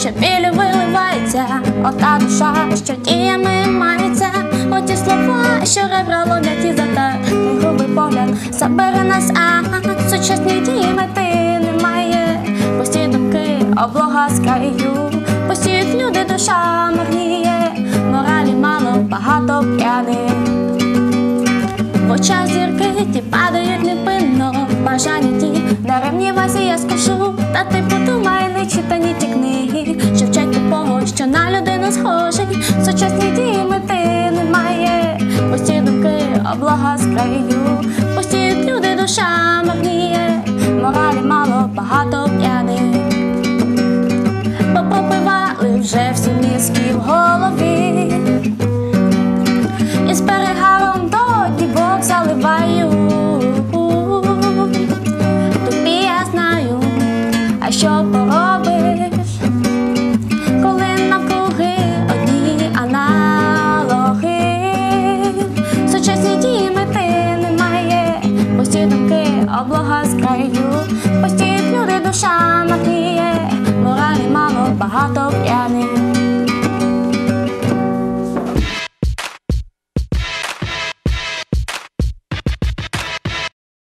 що білю виливається, ота душа, що діями мається, оті слова, що ребра ловлять і затар, той грубий погляд. Забере нас, а сучасні дії мети немає, пусті думки, облога з краю, пустіють люди, душа магніє, моралі мало, багато п'яних. В очах зірки ті падають невпинно Бажання ті даремні вазі я скажу. Та ти подумай, не читані ті книги що на людину схожий Сучасні дії мети немає Пусті думки, облога з краю Пустіють люди, душа магніє. Моралі мало, багато п'яних Бо попивали вже всі мізки в голові. І з перегаром до дівок заливаю. Тобі я знаю, а що поробиш, думки, облога з краю, пустіють люди, душа магніє, моралі мало, багато п'яних.